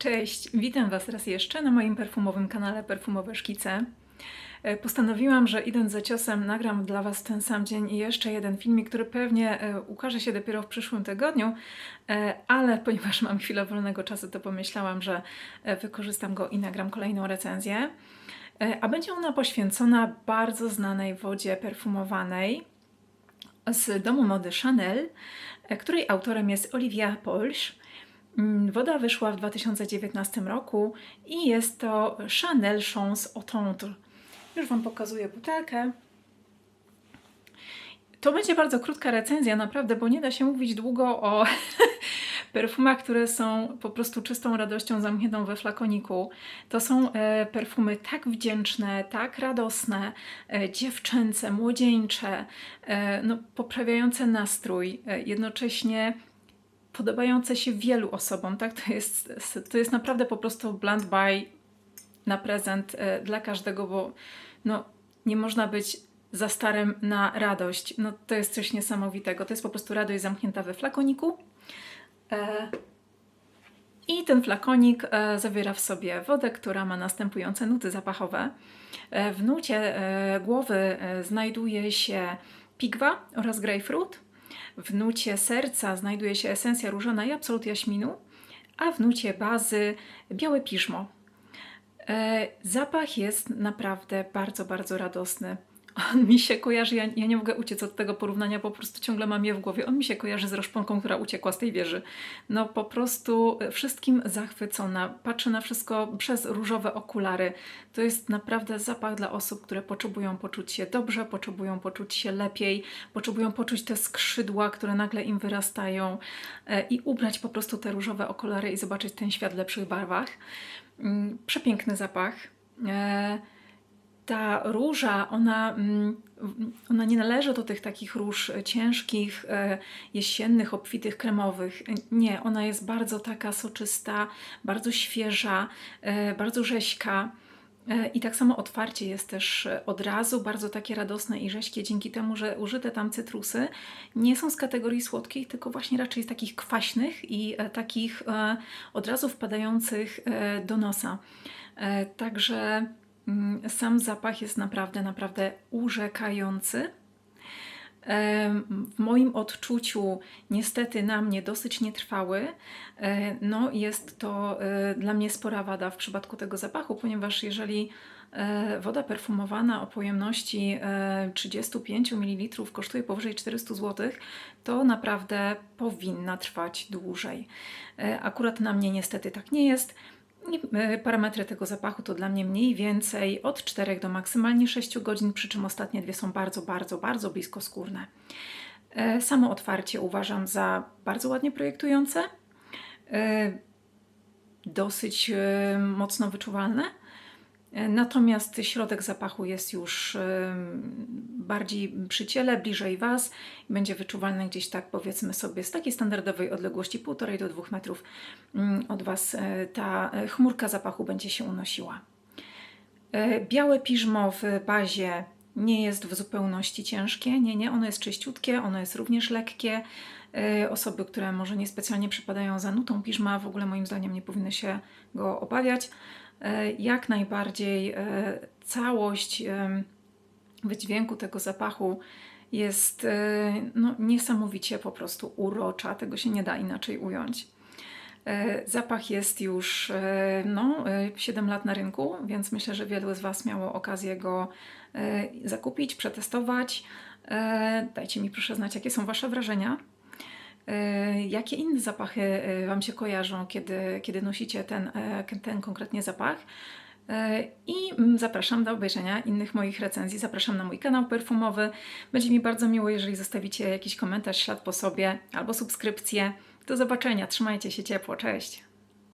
Cześć, witam Was raz jeszcze na moim perfumowym kanale Perfumowe Szkice. E, Postanowiłam, że idąc za ciosem nagram dla Was ten sam dzień i jeszcze jeden filmik, który pewnie e, ukaże się dopiero w przyszłym tygodniu, e, ale ponieważ mam chwilę wolnego czasu, to pomyślałam, że wykorzystam go i nagram kolejną recenzję. A będzie ona poświęcona bardzo znanej wodzie perfumowanej z domu mody Chanel, której autorem jest Olivia Polsz. Mm, Woda wyszła w 2019 roku i jest to Chanel Chance au Tendre. Już Wam pokazuję butelkę. To będzie bardzo krótka recenzja, naprawdę, bo nie da się mówić długo o perfumach, które są po prostu czystą radością zamkniętą we flakoniku. To są e, perfumy tak wdzięczne, tak radosne, e, dziewczęce, młodzieńcze, e, no, poprawiające nastrój, jednocześnie podobające się wielu osobom, tak? To jest, to jest naprawdę po prostu blunt buy na prezent e, dla każdego, bo no, nie można być za starym na radość. No, to jest coś niesamowitego. To jest po prostu radość zamknięta we flakoniku. E, I ten flakonik e, zawiera w sobie wodę, która ma następujące nuty zapachowe. W nucie głowy znajduje się pigwa oraz grapefruit. W nucie serca znajduje się esencja różana i absolut jaśminu, a w nucie bazy białe piżmo. E, zapach jest naprawdę bardzo, bardzo radosny. On mi się kojarzy, ja, ja nie mogę uciec od tego porównania, po prostu ciągle mam je w głowie. On mi się kojarzy z roszponką, która uciekła z tej wieży. No po prostu wszystkim zachwycona. Patrzę na wszystko przez różowe okulary. To jest naprawdę zapach dla osób, które potrzebują poczuć się dobrze, potrzebują poczuć się lepiej, potrzebują poczuć te skrzydła, które nagle im wyrastają e, i ubrać po prostu te różowe okulary i zobaczyć ten świat w lepszych barwach. Mm, Przepiękny zapach. E, ta róża, ona, mm, ona nie należy do tych takich róż ciężkich, e, jesiennych, obfitych, kremowych. Nie, ona jest bardzo taka soczysta, bardzo świeża, e, bardzo rzeźka. E, I tak samo otwarcie jest też e, od razu bardzo takie radosne i rześkie, dzięki temu, że użyte tam cytrusy nie są z kategorii słodkich, tylko właśnie raczej z takich kwaśnych i e, takich e, od razu wpadających e, do nosa. E, Także sam zapach jest naprawdę, naprawdę urzekający. W moim odczuciu, niestety na mnie dosyć nietrwały. E, No, jest to e, dla mnie spora wada w przypadku tego zapachu, ponieważ jeżeli e, woda perfumowana o pojemności e, 35 ml kosztuje powyżej 400 zł, to naprawdę powinna trwać dłużej. Akurat na mnie niestety tak nie jest. E, Parametry tego zapachu to dla mnie mniej więcej od 4 do maksymalnie 6 godzin, przy czym ostatnie dwie są bardzo, bardzo, bardzo blisko skórne. E, Samo otwarcie uważam za bardzo ładnie projektujące, e, dosyć mocno wyczuwalne. E, Natomiast środek zapachu jest już bardziej przy ciele, bliżej Was będzie wyczuwalny gdzieś tak powiedzmy sobie z takiej standardowej odległości 1,5 do 2 metrów mm, od Was e, ta e, chmurka zapachu będzie się unosiła. Białe piżmo w bazie nie jest w zupełności ciężkie, nie, nie, ono jest czyściutkie, ono jest również lekkie. Osoby, które może niespecjalnie przypadają za nutą piżma, w ogóle moim zdaniem nie powinny się go obawiać. E, Jak najbardziej e, całość em, wydźwięku tego zapachu jest e, no, niesamowicie po prostu urocza, tego się nie da inaczej ująć. E, Zapach jest już e, no, e, 7 lat na rynku, więc myślę, że wielu z Was miało okazję go e, zakupić, przetestować. E, Dajcie mi proszę znać, jakie są Wasze wrażenia. E, Jakie inne zapachy e, Wam się kojarzą, kiedy, kiedy nosicie ten, e, ten konkretnie zapach? E, I mm, zapraszam do obejrzenia innych moich recenzji. Zapraszam na mój kanał perfumowy. Będzie mi bardzo miło, jeżeli zostawicie jakiś komentarz, ślad po sobie albo subskrypcję. Do zobaczenia, trzymajcie się ciepło, cześć!